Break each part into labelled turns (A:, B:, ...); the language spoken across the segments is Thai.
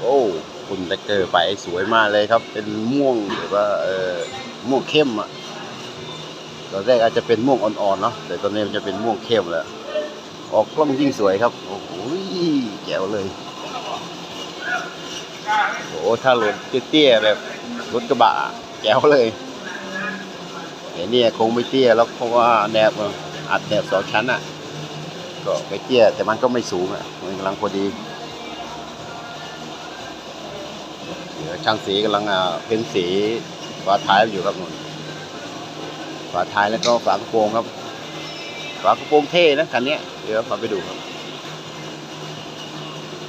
A: โอ้คุณแท็กเตอร์ไปสวยมากเลยครับ เป็นม่วงหรือว่าเออม่วงเข้มอะตอนแรกอาจจะเป็นม่วงอ่อนๆเนาะแต่ตอนนี้มันจะเป็นม่วงเข้มแล้ว ออกกล้องยิ่งสวยครับ โอ้โหแจ๋วเลยโอ้ถ้ารถเตี้ยๆแบบรถกระบะแจ๋วเลยแต่เนี่ยคงไม่เตี้ยแล้วเพราะว่าแนบอัดแนบสองชั้นอะ ก็ไม่เตี้ยแต่มันก็ไม่สูงอะมันกำลังพอดี ช่างสีกำลังอ่าเพ้นสีฝาท้ายอยู่ครับนุ่นฝาท้ายแล้วก็ฝากระโปรงครับ ฝากระโปรงเท่นะคันเนี้ยเดี๋ยวพาไปดูครับ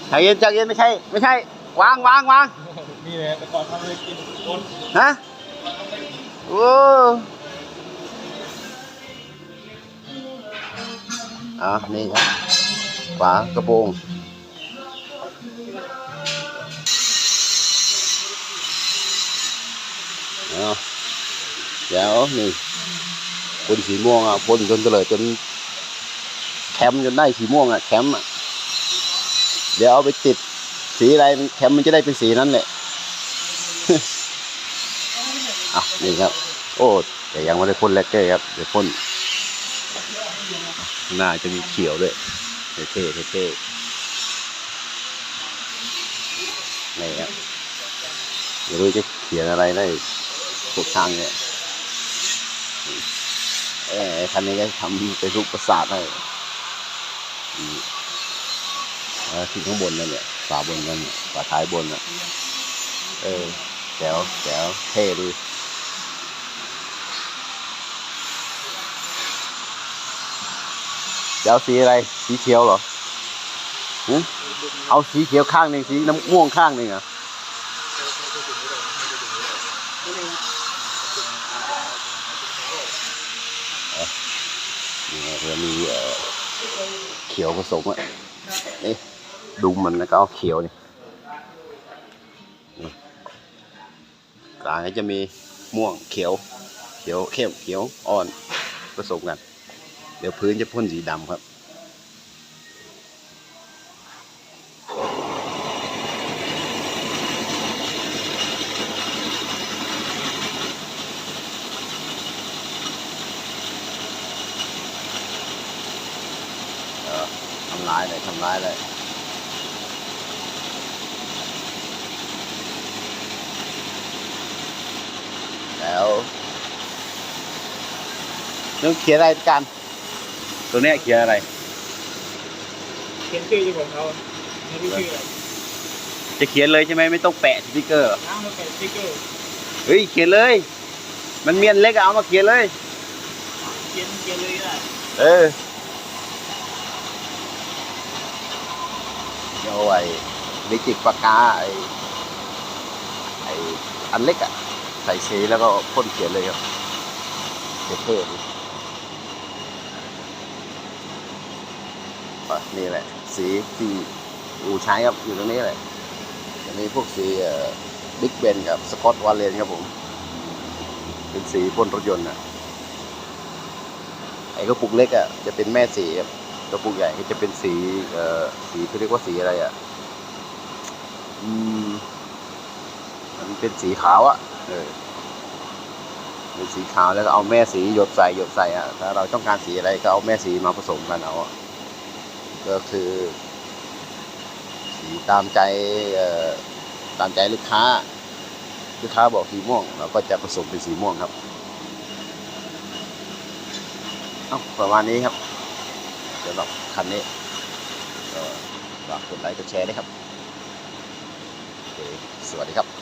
A: ใจเย็นใจเย็นไม่ใช่ ไม่ใช่วางวางวาง
B: นี่เลยแต่ก่อนทำเลยกินคน
A: ฮะโอ้อะนี่ครับฝากระโปรง เอาเดี๋ยวนี่พ่นสีม่วงอะพ่นจนเตลิดจนแคมจนได้สีม่วงอะแคมอะเดี๋ยวเอาไปติดสีอะไรแคมมันจะได้เป็นสีนั้นแหละอะนี่ครับ โอ้แต่ยังไม่ได้พ่นแลกเกอร์ครับเดี๋ยวพ่นหน้าจะมีเขียวด้วยเท่ๆเท่ๆนี่ครับไม่รู้จะเขียนอะไรได้ ทุกทางเนี่ยเออไอ้คันนี้ก็ทำเป็นรูปประสาทให้ที่ข้างบนนั่นเนี่ยฝาบนนั่นเนี่ยฝาท้ายบนอะ เออแจ๋วแจ๋วเท่ดีจะเอาสีอะไร สีเขียวเหรอเอาสีเขียวข้างหนึ่งสีน้ำม่วงข้างหนึ่งเหรอะนี่ไง เพื่อมีเขียวผสมอะนี่ดูมันแล้วก็เอาเขียวนี่นี่กลางก็จะมีม่วงเขียว เขียวเข้มเขียวอ่อนผสมกัน เดี๋ยวพื้นจะพ่นสีดำครับ ร้ายเลยทำร้ายเลยแล้วต้องเขียนอะไรกัน ตัวเนี้ยเขียนอะไร
B: เขียนชื่อที่ผมเขาไม่รู้ชื่ออะไร
A: จะเขียนเลยใช่ไหมไม่ต้องแปะสติกเกอร์เหรอ
B: น้ำมาเป็นสติ๊กเกอร์
A: เฮ้ยเขียนเลย มันเมียนเล็กอะเอามาเขียนเลย
B: เขียนเขียนเลยได้
A: เออ เดี๋ยวไอ้ลิจิกปากกาไอ้ไอ้อันเล็กอะใส่สีแล้วก็พ่นเขียนเลยครับเท่ๆดีนี่แหละ สีที่อูใช้ครับอยู่ตรงนี้เลยจะมีพวกสีบิ๊กเบนกับสกอตวาเลนครับผม เป็นสีพ่นรถยนต์อะไอ้กระปุกเล็กอะจะเป็นแม่สีครับ กระปุกใหญ่ก็จะเป็นสีเอ่อสีเขาเรียกว่าสีอะไรอะอืมมันเป็นสีขาวอะเออเป็นสีขาวแล้วก็เอาแม่สีหยดใส่หยดใส่อะถ้าเราต้องการสีอะไรก็เอาแม่สีมาผสมกันเอาอะก็คือ สีตามใจเอ่อตามใจลูกค้าลูกค้าบอกสีม่วงเราก็จะผสมเป็นสีม่วงครับเอาประมาณนี้ครับ สำหรับคันนี้ก็ฝากกดไลค์กดแชร์ด้วยครับ สวัสดีครับ